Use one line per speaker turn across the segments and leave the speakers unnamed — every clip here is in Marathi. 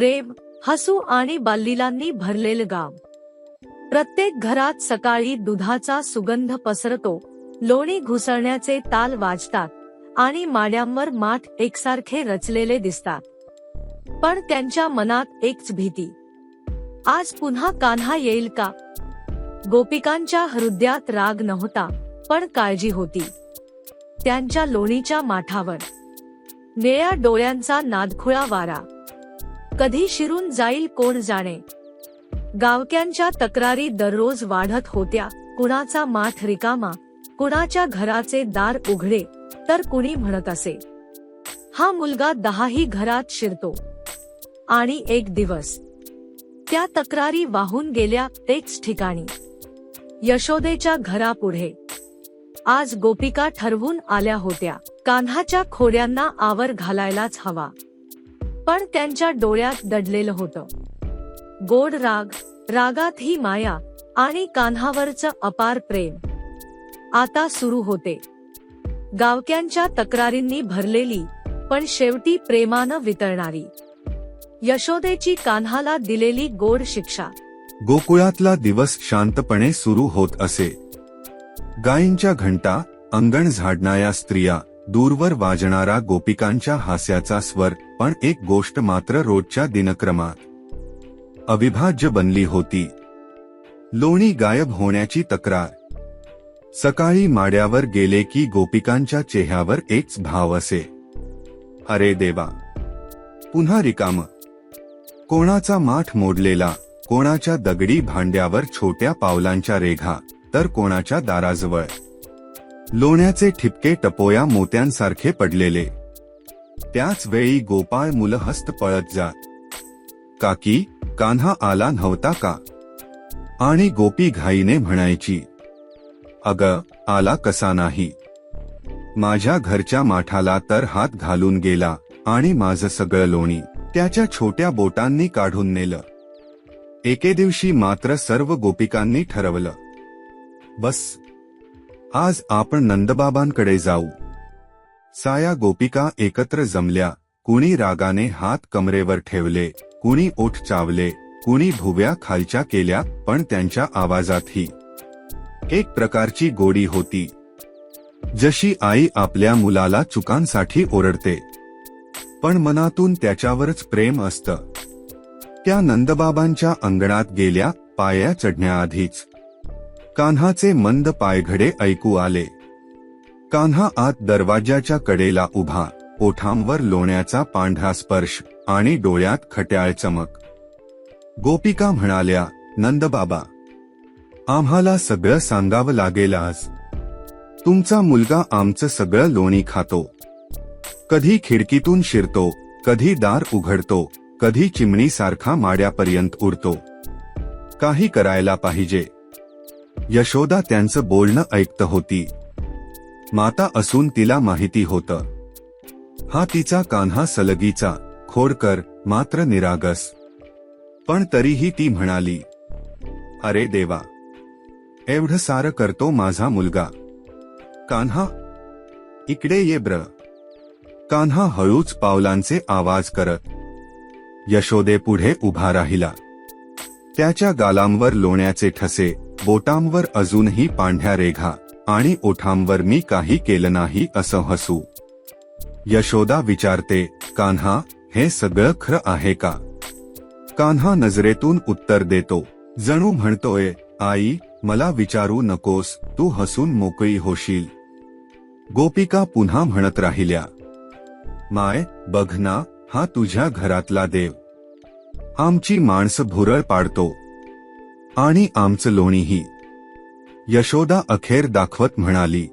प्रेम हसू आणि बाल्लिलांनी भरलेलं गाव. प्रत्येक घरात सकाळी दुधाचा सुगंध पसरतो लोणी घुसळण्याचे ताल वाजतात आणि माड्यांवर माठ एकसारखे रचलेले दिसतात. पण त्यांच्या मनात एकच भीती. आज पुन्हा कान्हा येईल का? गोपिकांच्या हृदयात राग नव्हता पण काळजी होती. त्यांच्या लोणीच्या माठावर. निळ्या डोळ्यांचा नादखुळा वारा. कधी शिरून जाईल कोण जाणे? गावक्यांच्या तक्रारी दररोज वाढत होत्या. कुणाचा माठ रिकामा कुणाच्या घराचे दार उघडे तर कुणी म्हणत असे. हा मुलगा दहाही घरात शिरतो. आणि एक दिवस त्या तक्रारी वाहून गेल्या तेच ठिकाणी. यशोदेच्या घरापुढे. आज गोपिका ठरवून आल्या होत्या. कान्हाच्या खोड्यांना आवर घालायलाच हवा. पण त्यांच्या डोळ्यात दडलेलं होतं. गोड राग रागात ही माया आणि कान्हावरचं अपार प्रेम. आता सुरू होते. गावक्यांच्या तक्रारींनी भरलेली पण शेवटी प्रेमानं वितळणारी. यशोदेची कान्हाला दिलेली गोड शिक्षा.
गोकुळातला दिवस शांतपणे सुरू होत असे. गायींच्या घंटा अंगण झाडणाऱ्या स्त्रिया. दूरवर वाजणारा गोपिकांच्या हास्याचा स्वर पण एक गोष्ट मात्र रोजच्या दिनक्रमात. अविभाज्य बनली होती. लोणी गायब होण्याची तक्रार. सकाळी माड्यावर गेले की गोपिकांच्या चेहऱ्यावर एकच भाव असे. अरे देवा. पुन्हा रिकाम. कोणाचा माठ मोडलेला कोणाच्या दगडी भांड्यावर छोट्या पावलांच्या रेघा तर कोणाच्या दाराजवळ. लोण्याचे ठिपके टपोया मोत्यांसारखे पडलेले. त्याच वेळी गोपाळ मुलहस्त पळत जात काकी कान्हा आला नव्हता का? आणि गोपी घाईने म्हणायची. अग आला कसा नाही? माझ्या घरच्या माठाला तर हात घालून गेला आणि माझं सगळं लोणी त्याच्या छोट्या बोटांनी काढून नेलं. एके दिवशी मात्र सर्व गोपिकांनी ठरवलं. बस आज आपण नंदबाबांकडे जाऊ. साया गोपिका एकत्र जमल्या. कुणी रागाने हात कमरेवर ठेवले. कुणी ओठ चावले. कुणी भुव्या खालच्या केल्या पण त्यांच्या आवाजातही. एक प्रकारची गोडी होती. जशी आई आपल्या मुलाला चुकांसाठी ओरडते. पण मनातून त्याच्यावरच प्रेम असतं. त्या नंदबाबांच्या अंगणात गेल्या पाया चढण्याआधीच. कान्हाचे मंद पायघडे ऐकू आले. कान्हा आत दरवाजाच्या कडेला उभा ओठांवर लोण्याचा पांढरा स्पर्श आणि डोळ्यात खट्याळ चमक. गोपिका म्हणाल्या नंदबाबा आम्हाला सगळं सांगावं लागेल आज तुमचा मुलगा आमचं सगळं लोणी खातो. कधी खिडकीतून शिरतो कधी दार उघडतो कधी चिमणीसारखा माड्यापर्यंत उडतो काही करायला पाहिजे यशोदा त्यांचं बोलणं ऐकत होती. माता असून तिला माहिती होतं. हा तिचा कान्हा सलगीचा खोडकर मात्र निरागस. पण तरीही ती म्हणाली अरे देवा एवढं सारं करतो माझा मुलगा. कान्हा इकडे ये ब्र. कान्हा हळूच पावलांचे आवाज करत. यशोदेपुढे उभा राहिला. त्याच्या गालांवर लोण्याचे ठसे बोटांवर अजूनही पांढ्या रेघा आणि ओठांवर मी काही केलं नाही असं हसू. यशोदा विचारते कान्हा हे सगळं खरं आहे का? कान्हा नजरेतून उत्तर देतो जणू म्हणतोय आई मला विचारू नकोस तू हसून मोकळी होशील. गोपिका पुन्हा म्हणत राहिल्या माय बघ ना हा तुझ्या घरातला देव. आमची माणसं भुरळ पाडतो. आणि आमचं लोणीही. यशोदा अखेर दाखवत म्हणाली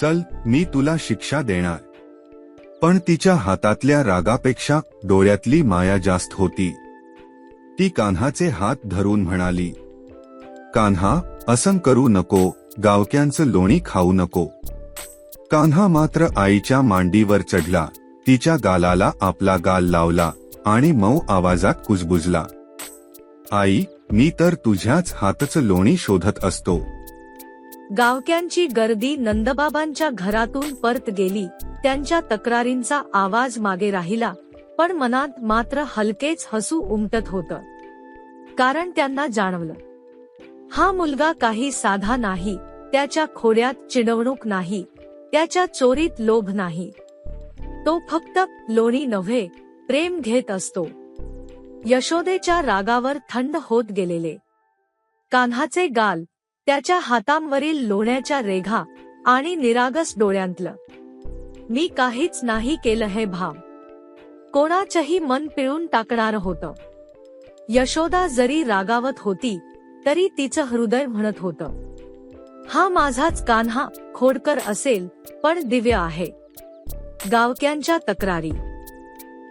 चल मी तुला शिक्षा देणार. पण तिच्या हातातल्या रागापेक्षा डोळ्यातली माया जास्त होती. ती कान्हाचे हात धरून म्हणाली कान्हा असं करू नको गावक्यांचं लोणी खाऊ नको. कान्हा मात्र आईच्या मांडीवर चढला तिच्या गालाला आपला गाल लावला आणि मऊ आवाजात कुजबुजला आई मी तर तुझ्याच हातच लोणी शोधत असतो.
गावक्यांची गर्दी नंदबाबांच्या घरातून परत गेली. त्यांच्या तक्रारींचा आवाज मागे राहिला पण मनात मात्र हलकेच हसू उमटत होतं. कारण त्यांना जाणवलं. हा मुलगा काही साधा नाही त्याच्या खोड्यात चिडवणूक नाही त्याच्या चोरीत लोभ नाही. तो फक्त लोणी नव्हे प्रेम घेत असतो. यशोदेच्या रागावर थंड होत गेलेले. कान्हाचे गाल त्याच्या हातांवरील लोण्याच्या रेघा आणि निरागस डोळ्यांतलं. मी काहीच नाही केलं हे भाव कोणाचंही मन पिळून टाकणारं होतं. यशोदा जरी रागावत होती तरी तिचं हृदय म्हणत होतं. हा माझाच कान्हा खोडकर असेल पण दिव्य आहे. गावक्यांच्या तक्रारी.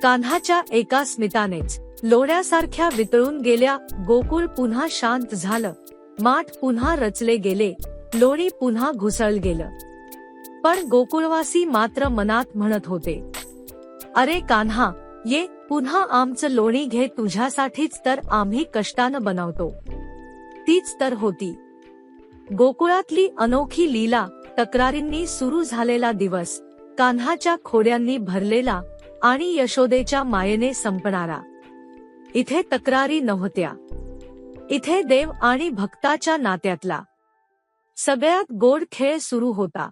कान्हाच्या एका स्मितानेच लोण्यासारख्या वितळून गेल्या गोकुळ पुन्हा शांत झालं. माठ पुन्हा रचले गेले लोणी पुन्हा घुसळ गेलं. पण गोकुळवासी मात्र मनात म्हणत होते अरे कान्हा ये पुन्हा आमचं लोणी घे तुझ्यासाठीच तर आम्ही कष्टानं बनवतो. तीच तर होती. गोकुळातली अनोखी लीला तक्रारींनी सुरू झालेला दिवस कान्हाच्या खोड्यांनी भरलेला आणि यशोदेच्या मायेने संपणारा. इथे तक्रारी नव्हत्या. इथे देव आणि भक्ताच्या नात्यातला. सगळ्यात गोड खेळ सुरू होता.